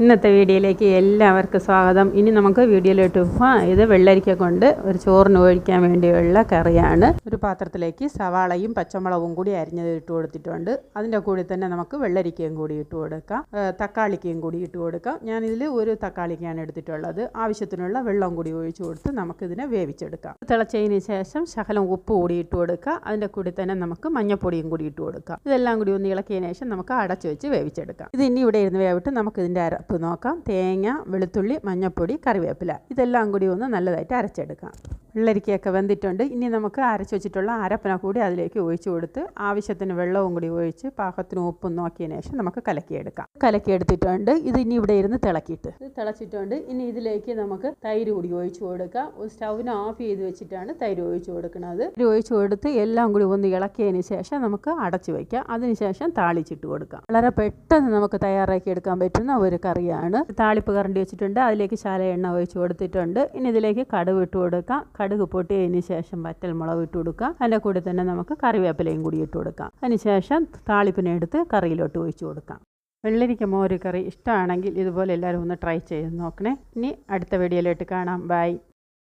ഇന്നത്തെ വീഡിയോയിലേക്ക് എല്ലാവർക്കും സ്വാഗതം. ഇനി നമുക്ക് വീഡിയോയിലോട്ട് പോകാം ഇത് വെള്ളരിക്ക കൊണ്ട് ഒരു ചോറിന് ഒഴിക്കാൻ വേണ്ടിയുള്ള കറിയാണ്. ഒരു പാത്രത്തിലേക്ക് സവാളയും പച്ചമുളകും കൂടി അരിഞ്ഞത് ഇട്ട് കൊടുത്തിട്ടുണ്ട്. അതിന്റെ കൂടി തന്നെ നമുക്ക് വെള്ളരിക്കയും കൂടി ഇട്ട് കൊടുക്കാം. തക്കാളിക്കയും കൂടി ഇട്ട് കൊടുക്കാം. ഞാനിതിൽ ഒരു തക്കാളിക്കയാണ് എടുത്തിട്ടുള്ളത്. ആവശ്യത്തിനുള്ള വെള്ളം കൂടി ഒഴിച്ച് കൊടുത്ത് നമുക്കിതിനെ വേവിച്ചെടുക്കാം. തിളച്ചതിന് ശേഷം ശകലം ഉപ്പ് കൂടി ഇട്ട് കൊടുക്കുക അതിന്റെ കൂടി തന്നെ നമുക്ക് മഞ്ഞപ്പൊടിയും കൂടി ഇട്ട് കൊടുക്കാം. ഇതെല്ലാം കൂടി ഒന്ന് ഇളക്കിയതിന് ശേഷം നമുക്ക് അടച്ചു വെച്ച് വേവിച്ചെടുക്കാം. ഇത് ഇനി ഇവിടെ ഇരുന്ന് വേവിട്ട് നമുക്ക് ഇതിന്റെ നോക്കാം. തേങ്ങ വെളുത്തുള്ളി മഞ്ഞൾപ്പൊടി കറിവേപ്പില. ഇതെല്ലാം കൂടി ഒന്ന് നല്ലതായിട്ട് അരച്ചെടുക്കാം. വെള്ളരിക്കയൊക്കെ വെന്തിട്ടുണ്ട്. ഇനി നമുക്ക് അരച്ച് വെച്ചിട്ടുള്ള അരപ്പന കൂടി അതിലേക്ക് ഒഴിച്ചു കൊടുത്ത് ആവശ്യത്തിന് വെള്ളവും കൂടി ഒഴിച്ച് പാകത്തിന് ഉപ്പും നോക്കിയതിന് ശേഷം നമുക്ക് കലക്കിയെടുക്കാം. കലക്കിയെടുത്തിട്ടുണ്ട്. ഇത് ഇനി ഇവിടെ ഇരുന്ന് തിളക്കിയിട്ട്. ഇത് തിളച്ചിട്ടുണ്ട്. ഇനി ഇതിലേക്ക് നമുക്ക് തൈര് കൂടി ഒഴിച്ചു കൊടുക്കാം. സ്റ്റൗവിന് ഓഫ് ചെയ്ത് വെച്ചിട്ടാണ് തൈര് ഒഴിച്ചു കൊടുക്കുന്നത്. തൈര് ഒഴിച്ചു കൊടുത്ത് എല്ലാം കൂടി ഒന്ന് ഇളക്കിയതിന് ശേഷം നമുക്ക് അടച്ചു വയ്ക്കാം അതിനുശേഷം താളിച്ചിട്ട് കൊടുക്കാം. വളരെ പെട്ടെന്ന് നമുക്ക് തയ്യാറാക്കി എടുക്കാൻ പറ്റുന്ന ഒരു കറിയാണ്. താളിപ്പ് കറണ്ടി വെച്ചിട്ടുണ്ട്. അതിലേക്ക് ശാല എണ്ണ ഒഴിച്ചു കൊടുത്തിട്ടുണ്ട്. ഇനി ഇതിലേക്ക് കടുക് ഇട്ട് കൊടുക്കാം. കടുക് പൊട്ടിയതിന് ശേഷം വറ്റൽ മുളക് ഇട്ട് കൊടുക്കാം അതിന്റെ കൂടെ തന്നെ നമുക്ക് കറിവേപ്പിലയും കൂടി ഇട്ട് കൊടുക്കാം. അതിനുശേഷം താളിപ്പിനെ എടുത്ത് കറിയിലോട്ട് ഒഴിച്ചു കൊടുക്കാം. വെള്ളരിക്ക മോര് കറി ഇഷ്ടമാണെങ്കിൽ ഇതുപോലെ എല്ലാവരും ഒന്ന് ട്രൈ ചെയ്ത് നോക്കണേ. ഇനി അടുത്ത വീഡിയോയിലോട്ട് കാണാം. ബൈ.